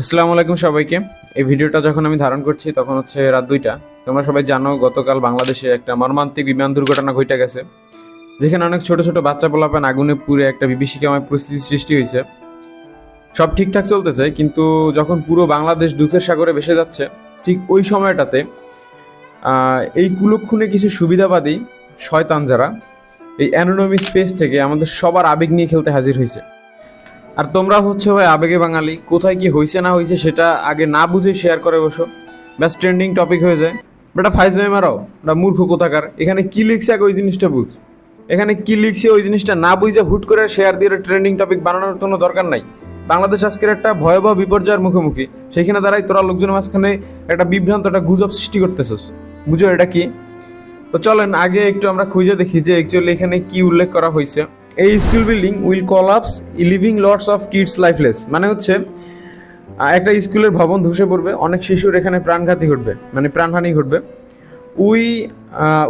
আসসালামু আলাইকুম সবাইকে। এই ভিডিওটা যখন আমি ধারণ করছি তখন হচ্ছে রাত দুইটা। তোমরা সবাই জানো, গতকাল বাংলাদেশে একটা মর্মান্তিক বিমান দুর্ঘটনা ঘটে গেছে। যেখানে অনেক ছোট ছোট বাচ্চা পোলাপান আগুনে পুড়ে একটা বিভীষিকাময় পরিস্থিতি সৃষ্টি হয়েছে। সব ঠিকঠাক চলতেছে, কিন্তু যখন পুরো বাংলাদেশ দুঃখের সাগরে ভেসে যাচ্ছে, ঠিক ওই সময়টাতে এই কুলক্ষণে কিছু সুবিধাবাদী শয়তান যারা এই অ্যানোনমি স্পেস থেকে আমাদের সবার আবেগ নিয়ে খেলতে হাজির হয়েছে। আর তোমরা হচ্ছে ভাই আবেগে বাঙালি, কোথায় কি হয়েছে না হয়েছে সেটা আগে না বুঝে শেয়ার করে বসো। ব্যাস ট্রেন্ডিং টপিক হয়ে যায়। বেটা ফাইজলামি মারাও ওটা মূর্খ কোথাকার। এখানে কি লিখছে আগে ওই জিনিসটা বুঝ। এখানে কি লিখছে ওই জিনিসটা না বুঝে হুট করে শেয়ার দিয়ে ট্রেন্ডিং টপিক বানানোর কোনো দরকার নাই। বাংলাদেশ আজকের একটা ভয়াবহ বিপর্যয়ের মুখোমুখি। সেখানে দাঁড়াই তোরা লোকজনের মাঝখানে একটা বিভ্রান্ত, একটা গুজব সৃষ্টি করতেছস। বুঝো এটা কি? তো চলেন, আগে একটু আমরা খুঁজে দেখি যে অ্যাকচুয়ালি এখানে কি উল্লেখ করা হয়েছে এই school building will collapse leaving lots of kids lifeless. মানে হচ্ছে একটা স্কুলের ভবন ধসে পড়বে, অনেক শিশুর এখানে প্রাণঘাতী ঘটবে মানে প্রাণহানি ঘটবে। We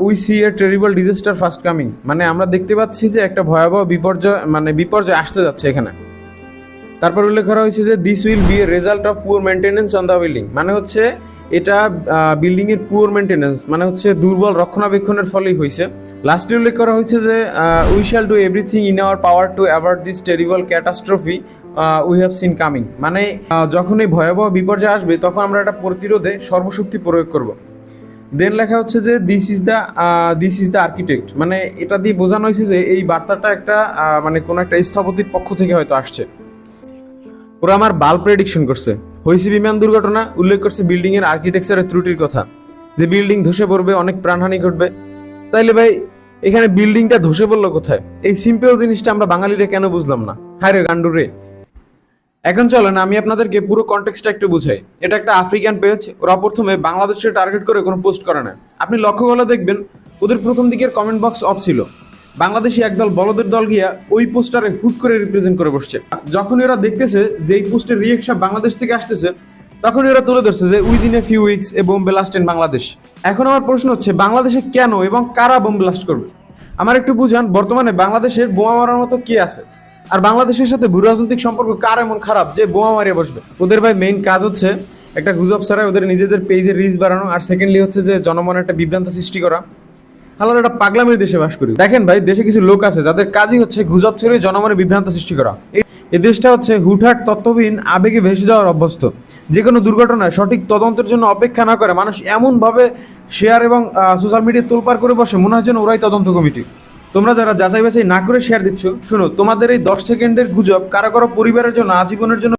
we see a terrible disaster fast coming. মানে আমরা দেখতে পাচ্ছি যে একটা ভয়াবহ বিপর্যয় মানে বিপর্যয় আসতে যাচ্ছে এখানে। তারপর উল্লেখ করা হয়েছে যে this will be a result of poor maintenance on the building মানে হচ্ছে এটা বিল্ডিং এর পুয়ার মেনটেনেন্স মানে হচ্ছে দুর্বল রক্ষণাবেক্ষণের ফলেই হয়েছে লাস্টে উল্লেখ করা হয়েছে যে we shall do everything in our power to avert this terrible catastrophe we have seen coming মানে যখন এই ভয়াবহ বিপর্যয় আসবে, তখন আমরা এটা প্রতিরোধে সর্বশক্তি প্রয়োগ করব। দেন লেখা হচ্ছে যে this is the this is the architect মানে এটা দিয়ে বোঝানো হয়েছে যে, এই বার্তাটা একটা মানে কোনো একটা স্থপতির পক্ষ থেকে হয়তো আসছে। ওরা আমার বাল প্রেডিকশন করছে। হয়েছে বিমান দুর্ঘটনা, উল্লেখ করছে বিল্ডিং এর আর্কিটেকচারের ত্রুটির কথা। যে বিল্ডিং ধসে পড়বে, অনেক প্রাণহানি ঘটবে। তাইলে ভাই, এখানে বিল্ডিংটা ধসে পড়ল কোথায়? এই সিম্পল জিনিসটা আমরা বাঙালিরা কেন বুঝলাম না? হায় রে গান্ডু রে। এখন চলেন, আমি আপনাদেরকে পুরো কনটেক্সটটা একটু বুঝাই। এটা একটা আফ্রিকান পেজ ওরা প্রথমে বাংলাদেশকে টার্গেট করে কোনো পোস্ট করে না। আপনি লক্ষ্য করলে দেখবেন, ওদের প্রথম দিকের কমেন্ট বক্স অফ ছিল। বাংলাদেশি একদল বলদের দল গিয়া ওই পোস্টারে হুট করে রিপ্রেজেন্ট করে বসছে। যখন এরা দেখতেছে যে এই পোস্টের রিয়েকশন বাংলাদেশ থেকে আসতেছে তখন এরা তুলে ধরছে যে within a few weeks a bomb blast in Bangladesh এখন আমার প্রশ্ন হচ্ছে, বাংলাদেশে কেন এবং কারা বোম ব্লাস্ট করবে? আমার একটু বুঝান, বর্তমানে বাংলাদেশের বোমা মারার মতো কে আছে? আর বাংলাদেশের সাথে ভূ রাজনৈতিক সম্পর্ক কার এমন খারাপ যে বোমা মারিয়ে বসবে? ওদের ভাই মেইন কাজ হচ্ছে একটা গুজব ছাড়াই ওদের নিজেদের পেজের রিচ বাড়ানো, আর সেকেন্ডলি হচ্ছে যে জনমনে একটা বিভ্রান্ত সৃষ্টি করা। হালার একটা পাগলামির দেশে বাস করি। দেখেন ভাই, দেশে কিছু লোক আছে, যাদের কাজই হচ্ছে গুজব ছেড়ে জনমনে বিভ্রান্ত সৃষ্টি করা। এই- দেশটা হচ্ছে হুটহাট তত্ত্ববিহীন, আবেগে ভেসে যাওয়ার অভ্যস্ত। যে কোনো দুর্ঘটনায় সঠিক তদন্তের জন্য অপেক্ষা না করে মানুষ এমনভাবে শেয়ার এবং সোশ্যাল মিডিয়ায় তোলপার করে বসে, মনে হয় যেন ওরাই তদন্ত কমিটি। তোমরা যারা যাচাই বাছাই না করে শেয়ার দিচ্ছ, শুনো, তোমাদের এই দশ সেকেন্ডের গুজব কারও কারও পরিবারের জন্য, আজীবনের জন্য